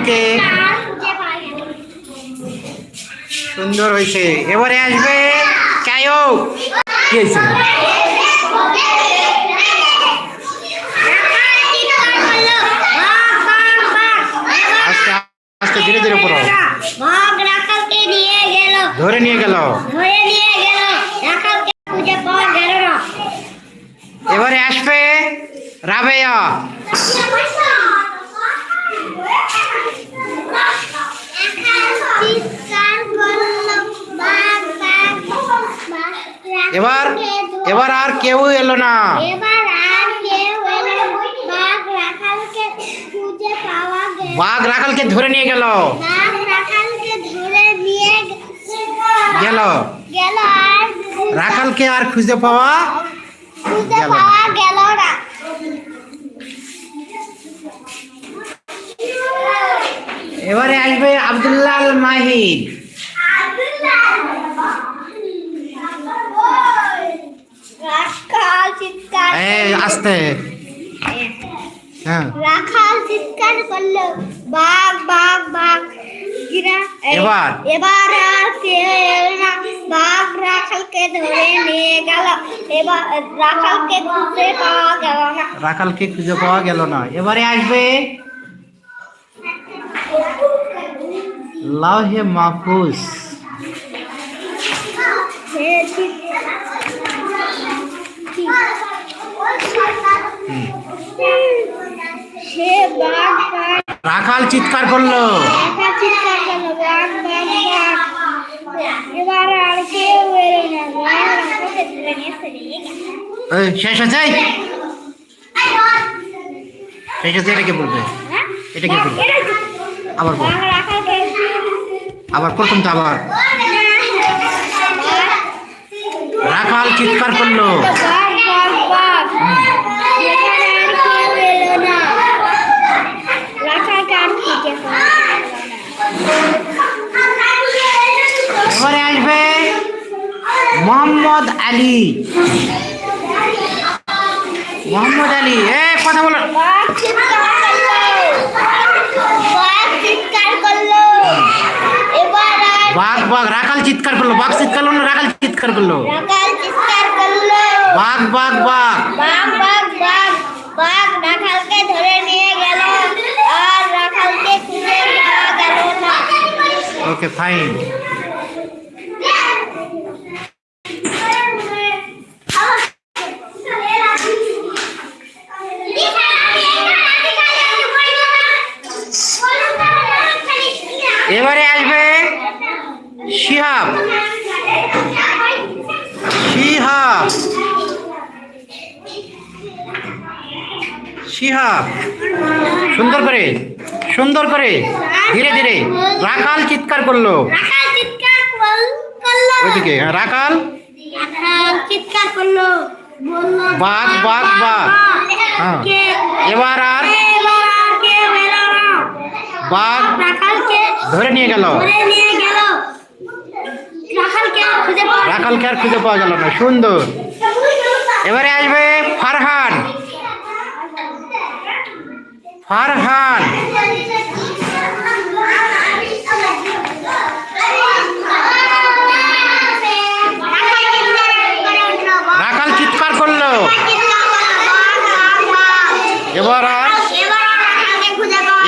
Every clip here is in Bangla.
রাখালকে সুন্দর হয়েছে। এবারে আসবে কায়ো কি হয়েছে? আস্তে আস্তে ধীরে ধীরে পড়ো ধরে নিয়ে গেল। এবারে আসবে রাবেয়া। এবার এবার আর কেউ এলো না। বাঘ রাখালকে ধরে নিয়ে গেল। গেল। রাখালকে আর খুঁজে পাওয়া গেল এবারে আসবে আব্দুল্লাহ মাহির। রাখাল চিৎকার আস্তে। হ্যাঁ। রাখাল চিৎকার করল। বাঘ বাঘ বাঘ। এবার? এবার আর কেউ এলো না। বাঘ রাখালকে ধরে নিয়ে গেল। এবার রাখালকে খুঁজে পাওয়া গেল না। রাখালকে খুঁজে পাওয়া গেল না। এবারে আসবে লাহে মাহফুজ সে চিৎ- সে বাঘ বাঘ রাখাল চিৎকার করল রাখাল চিৎকার করল বাঘ বাঘ বাঘ এবার আর কেউ এলো না বাঘ রাখালকে ধরে নিয়ে রাখাল চিৎকার এই, শেষ হয়েছে? শেষ হয়েছে? এটা কে বলবে? হ্যাঁ? এটা কি করবে? আবার বল। আবার প্রথম আবার। রাখাল চিৎকার করল। আসবে মোহাম্মদ আলী। মোহাম্মদ আলী এ কথা বলো বাঘ চিৎকার করল বাঘ চিৎকার করল এবার আর বাঘ বাঘ রাখাল চিৎকার করল বাঘ চিৎকার করল না রাখাল চিৎকার করল? রাখাল চিৎকার করল। বাঘ বাঘ বাঘ। বাঘ বাঘ বাঘ বাঘ রাখালকে ধরে নিয়ে গেল। আর রাখালকে খুঁজে পাওয়া গেল না। ওকে ফাইন এবারে শিহাব। সুন্দর করে সুন্দর করে ধীরে ধীরে রাখাল চিৎকার করল। ওইদিকে হ্যাঁ, রাখাল। চিৎকার করল। বাঘ, বাঘ, বাঘ। হ্যাঁ। এবার আর বাঘ ধরে নিয়ে গেল। রাখালকে আর খুঁজে পাওয়া গেল না। সুন্দর। এবারে আসবে ফারহান ফারহান। রাখাল চিৎকার করল। এবার আর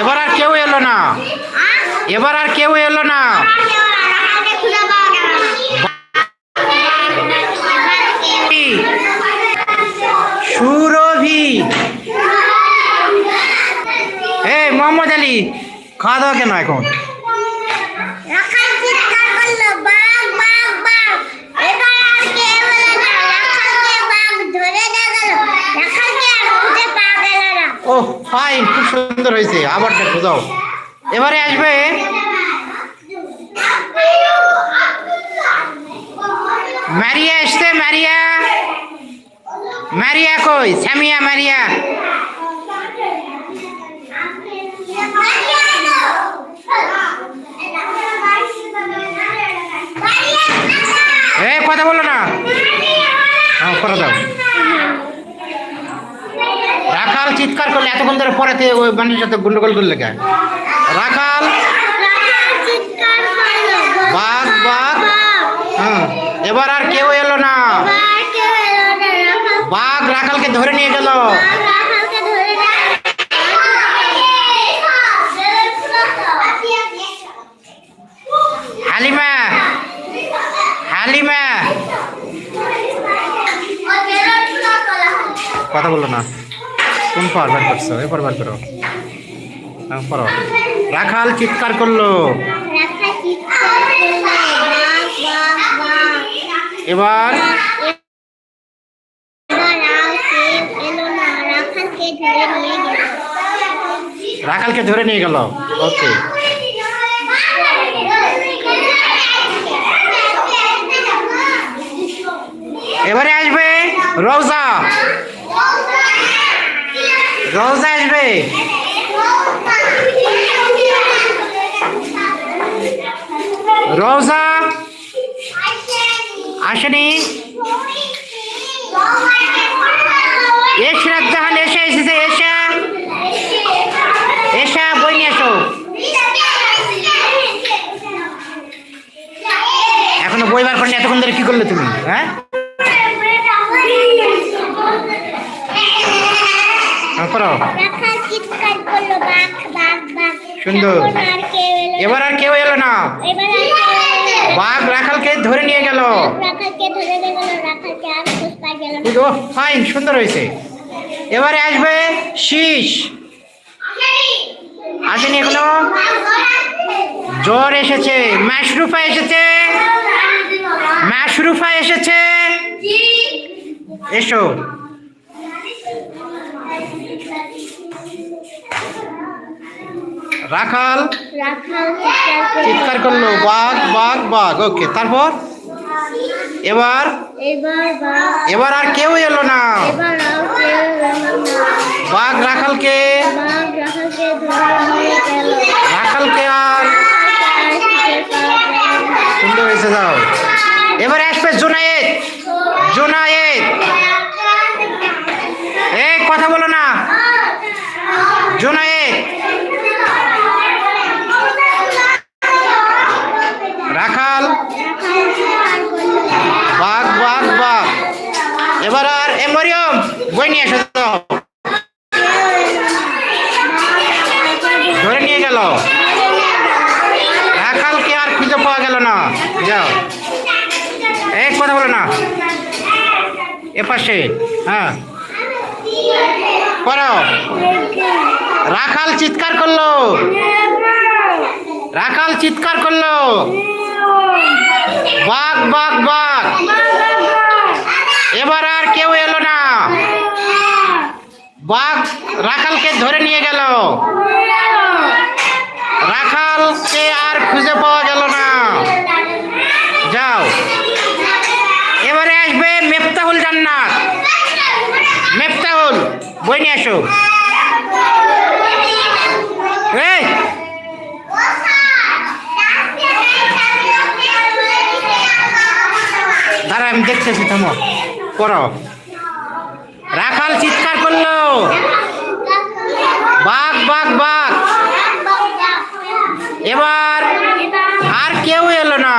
এবার আর কেউ এলো না। এবার আর কেউ এলো না। খুঁজে পাওয়া গেল না। ও ফাইন খুব সুন্দর হয়েছে। আবার দেখো যাও এবারে আসবে ম্যারিয়া এসছে ম্যারিয়া। ম্যারিয়া কই? স্যামিয়া ম্যারিয়া। কথা বলো না। হ্যাঁ করে দাও। রাখাল চিৎকার করলে এতক্ষণ ধরে পরেতে ওই মানুষের সাথে গন্ডগোল করলে কেন রাখাল। বাঘ বাঘ। হ্যাঁ এবার আর কেউ এলো না। বাঘ রাখালকে ধরে নিয়ে গেল। কথা বলল না। কোন পার বার করছ এরপর বার করো। হ্যাঁ, পড়ো। রাখাল চিৎকার করল। এবার রাখালকে ধরে নিয়ে গেল। রাখালকে ধরে নিয়ে গেল ওকে। এবারে আসবে রোজা রোজা আসবে? রোজা আসেনি? এশরাত জাহান এসে এসেছে এসা এসা বই নিয়ে এসো। এখনও বই বার করেনি, এতক্ষণ ধরে কি করলে তুমি? হ্যাঁ? করো। সুন্দর। এবার আর কেউ এলো না। বাঘ রাখালকে ধরে নিয়ে গেল। ফাইন সুন্দর হয়েছে। এবারে আসবে শীষ। আসেনি এখনও? জ্বর এসেছে। ম্যাশরুফা এসেছে। ম্যাশরুফা এসেছে। এসো। রাখাল। চিৎকার করল, বাঘ বাঘ বাঘ। ওকে তারপর? এবার? এবার আর কেউ এলো না। বাঘ রাখালকে? রাখালকে আর। সুন্দর হয়েছে যাও। এবারে আসবে জোনায়েদ। জোনায়েদ। এই কথা বলো না। জোনায়েদ। এবার এ মরিয়ম বই নিয়ে এসো তো ধরে নিয়ে গেল রাখালকে আর খুঁজে পাওয়া গেল না যাও এই কথা বলো না এ পাশে হ্যাঁ করো রাখাল চিৎকার করল রাখাল চিৎকার করল বাঘ বাঘ বাঘ এবার আর কেউ এলো না। বাঘ রাখালকে ধরে নিয়ে গেল। রাখালকে আর খুঁজে পাওয়া গেল না। যাও। এবারে আসবে মেফতাহুল জান্নাত। মেফতাহুল, বই নিয়ে আসো। দাঁড়া, আমি দেখতেছি, থামো। করো। রাখাল চিৎকার করল। বাঘ বাঘ বাঘ। এবার আর কেউ এলো না।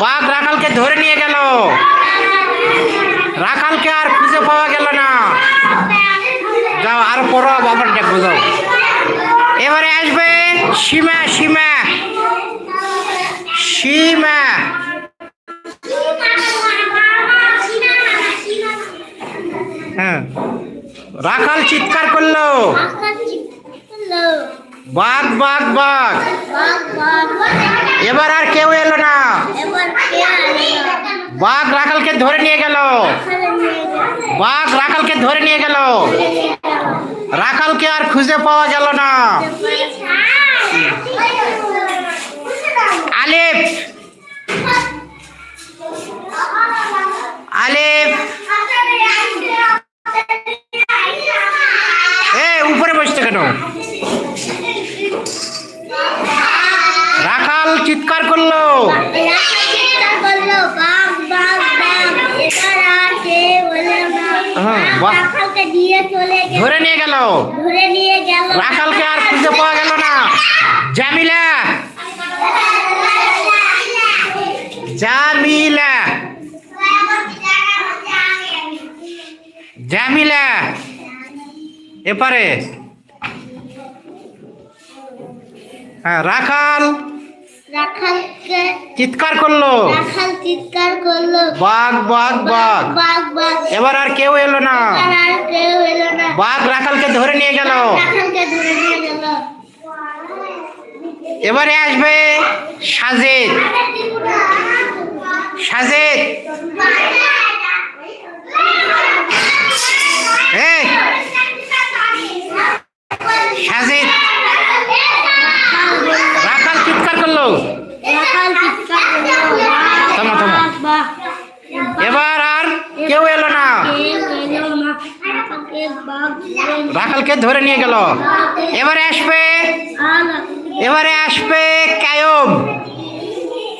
বাঘ রাখালকে ধরে নিয়ে গেল। রাখালকে আর খুঁজে পাওয়া গেল না। যাও, আর পড়ো বাবার দেখব যাও এবারে আসবে সীমা সীমা। সীমা। রাখাল চিৎকার করল। বাঘ বাঘ বাঘ। এবার আর কেউ এলো না? বাঘ রাখালকে ধরে নিয়ে গেল। বাঘ রাখালকে ধরে নিয়ে গেল। রাখালকে আর খুঁজে পাওয়া গেল না। আলিফ ধরে নিয়ে গেল। ধরে নিয়ে গেল। রাখালকে আর খুঁজে পাওয়া গেল না। জামিলা। জামিলা। জামিলা। এপারে। হ্যাঁ রাখাল। রাখালকে চিৎকার করল। রাখাল চিৎকার করল। বাঘ বাঘ বাঘ বাঘ। বাঘ এবার আর কেউ এলো না। আর আর কেউ এলো না। বাঘ রাখালকে ধরে নিয়ে গেল। রাখালকে ধরে নিয়ে গেল। এবারে আসবে সাজেদ এই সাজেদ রাখাল চিৎকার করল রাখাল চিৎকার করল থামো, থামো। বাঘ, বাঘ। এবার আর কেউ এলো না কেউ এলো না রাখালকে বাঘ ধরে নিয়ে গেল। এবারে আসবে এবারে আসবে কায়ম।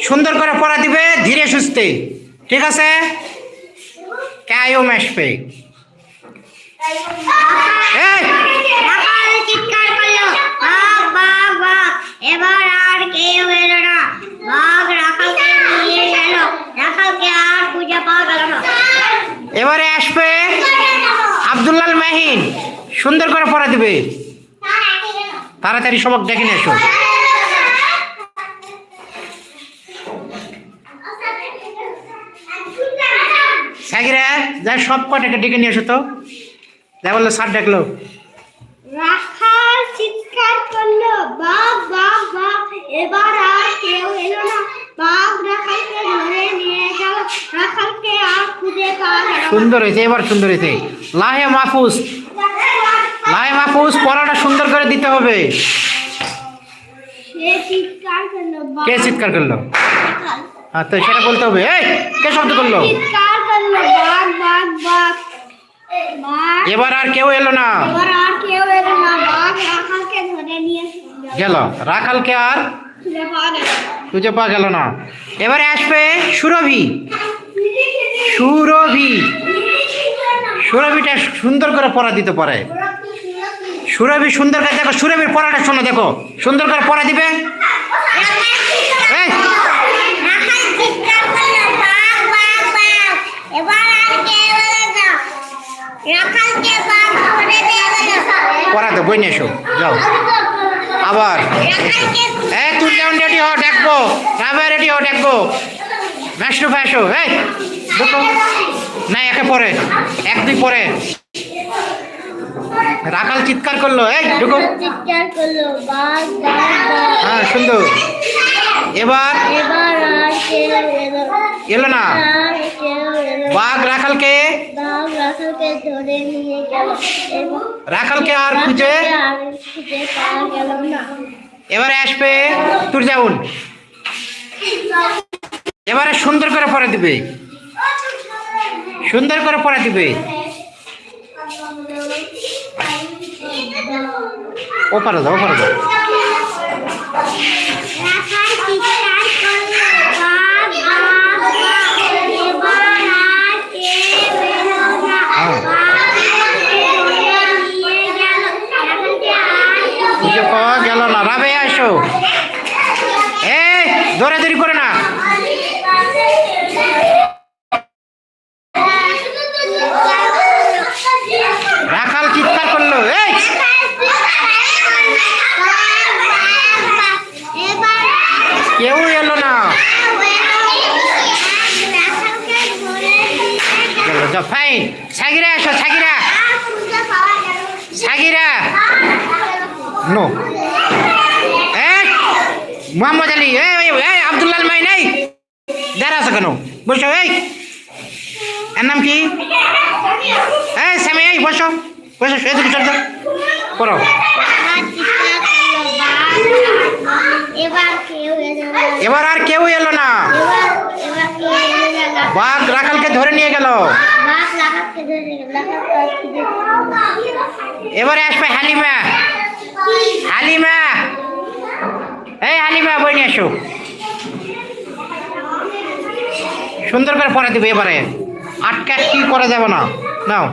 সুন্দর করে পড়া দিবে, ধীরে সুস্থে। ঠিক আছে? কায়ম আসবে। আর এবারে আসবে আব্দুল্লাল মাহিন। সুন্দর করে পড়া দিবে। তাড়াতাড়ি সবক দেখে নিয়ে এসো। সাকিরা যা সব কটাকে ডেকে নিয়ে এসো তো। যা বলল স্যার ডাকলো। চিৎকার করল বাঘ বাঘ বাঘ এবার আর কেউ এলো না। বাঘ রাখালকে ধরে নিয়ে গেল। রাখালকে আর খুঁজে পাওয়া সুন্দর হয়েছে এবার সুন্দর হয়েছে। লাহে মাহফুজ। লাহে মাহফুজ পড়াটা সুন্দর করে দিতে হবে। কে চিৎকার করল? হ্যাঁ তো সেটা বলতে হবে। এই কে শব্দ করল? এবার আর কেউ এলো না। গেল। রাখালকে আর। খুঁজে পাওয়া গেল না। এবারে আসবে সুরভি। সুরভি। সুরভিটা সুন্দর করে পড়া দিতে পারে। সুরভি সুন্দর করে দেখো সুরভির পড়াটা শোনো, দেখো। সুন্দর করে পড়া দিবে? এই! রাখাল চিৎকার করল বাঘ বাঘ বাঘ এবার আর কেউ এলো না রাখালকে বাঘ ধরে নিয়ে গেল পড়া তো বই নিয়ে এসো, যাও। আবার। এই, তুই যেমন রেডি হও ডাকবো রাবে রেডি হও ডাকবো ম্যাশরুফ এসো এই দেখো না, একে পরে। এক, দুই পরে। রাখাল চিৎকার করল এই ঢুকো। চিৎকার করল বাঘ বাঘ বাঘ হ্যাঁ সুন্দর এবার এবার আর কেউ এলো না। বাঘ রাখালকে রাখালকে আর খুঁজে এবারে আসবে তুরজাউন। এবারে সুন্দর করে পরে দিবে। সুন্দর করে পরে দিবে। ও পারে যাও পারে দাও রাখাল চিৎকার করল বাঘ বাঘ বাঘ এবার আর কেউ এলো না হ্যাঁ। বাঘ রাখালকে ধরে নিয়ে গেল রাখালকে আর খুঁজে পাওয়া গেল না রাবে আসো এই দৌড়াদৌড়ি করে না রাখাল চিৎকার করল এই কেউ এলো না গেল যা ফাইন সাগিরা আসো সাগিরা। সাগিরা। নো। মোহাম্মদ আলী এই আব্দুল্লাল মাই নাই। দাঁড়া আছো কেন? বসো এই। এর নাম কি? এই স্যামি এই বসো। বসো এদিকে চল যাও করো এবার আর কেউ এলো না। বাঘ রাখালকে ধরে নিয়ে গেল। এবারে আসবে হালিমা। হালিমা। এই হালিমা বই নিয়ে আসো সুন্দর করে পরে দিবে এবারে। আটকা কি করা যাবে না। নাও।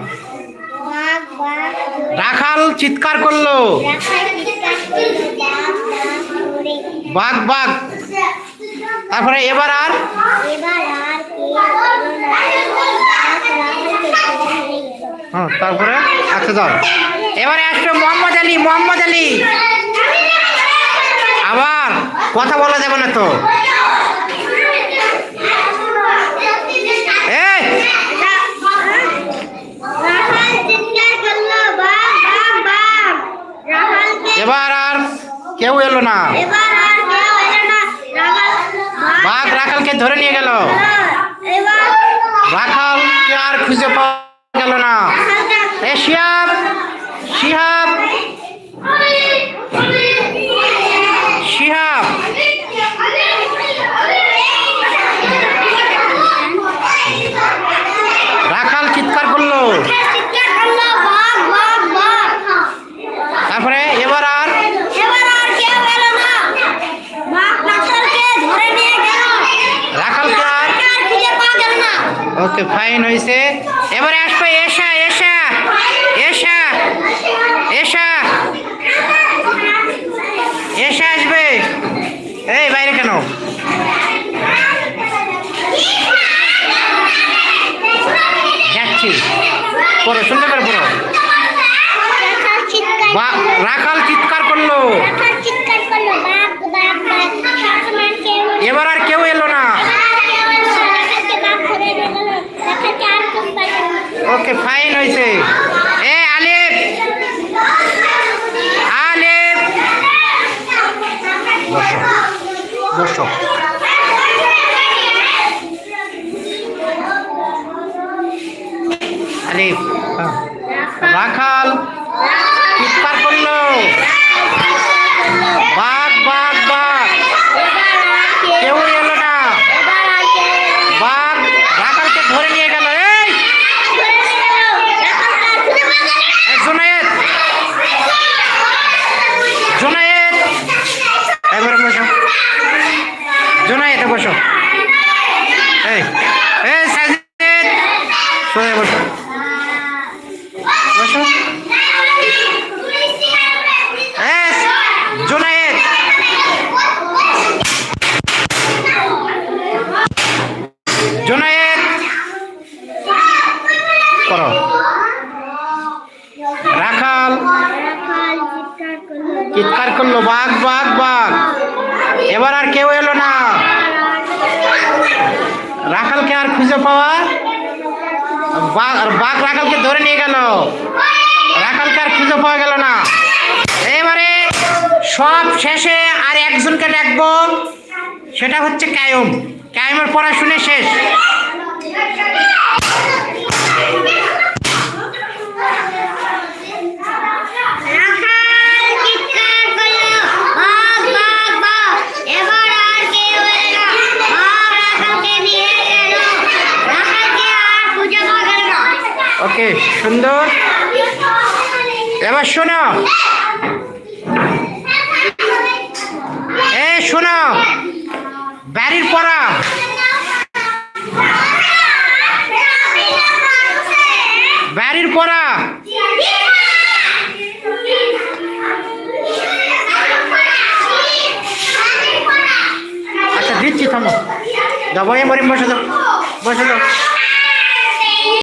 রাখাল চিৎকার করল। বাঘ বাঘ তারপরে এবার আর? হ্যাঁ তারপরে আচ্ছা যাও। এবারে আসলো মোহাম্মদ আলী মোহাম্মদ আলী। আবার কথা বলা যাবে না তো এই রাখাল চিৎকার করল বাঘ বাঘ বাঘ রাখালকে এবার আর কেউ এলো না এবার আর কেউ এলো না রাখাল বাঘ রাখালকে ধরে নিয়ে গেল এবার রাখালকে আর খুঁজে পাওয়া গেল না রাখালকে এ শিহাব শিহাব শিহাব রাখাল চিৎকার করল চিৎকার করল বাঘ বাঘ বাঘ তারপরে এবার আর এবার আর কেউ এলো না বাঘ রাখালকে ধরে নিয়ে গেল রাখালকে আর আর খুঁজে পাওয়া গেল না ওকে ফাইন হয়েছে এবারে আসবে এসা এসা এসা এসা এসা আসবে। এই বাইরে কেন? যাচ্ছি। পড়ো সুন্দর করে পড়ো। রাখাল চিৎকার করল বাঘ বাঘ বাঘ সবসময় কেউ এলো না। এবার আর কেউ এলো না রাখালকে বাঘ ধরে নিয়ে গেল রাখালকে আর খুঁজে পাওয়া গেল না ওকে ফাইন হয়েছে এ আলিফ আলিফ বসো বসো আলিফ হ্যাঁ। রাখাল চিৎকার করল বাঘ বাঘ বাঘ কেউ এলো না এবার আর কেউ এলো না। বাঘ রাখালকে ধরে নিয়ে গেল এই ধরে নিয়ে গেল রাখালকে আর খুঁজে পাওয়া গেল না। এই জুনায়েদ জুনায়েদ এবারে বসো জুনায়েদ এ বসো এই এই সাজিদ সোয়ে বসো বসো এই জুনায়েদ জুনায়েদ করো রাখাল রাখাল চিৎকার করল চিৎকার করল, বাঘ বাঘ বাঘ! এবার আর কেউ এলো না। রাখালকে আর খুঁজে পাওয়া বাঘ বাঘ রাখালকে ধরে নিয়ে গেল। রাখালকে আর খুঁজে পাওয়া গেল না। এবারে সব শেষে আর একজনকে ডাকবো সেটা হচ্ছে কায়ম। কায়মের পড়াশুনে শেষ। সুন্দর এবার শোনো এ শোনো বাড়ির পড়া বাড়ির পড়া আচ্ছা দিচ্ছি থামো যাব মরিম বসে দাও বসে দাও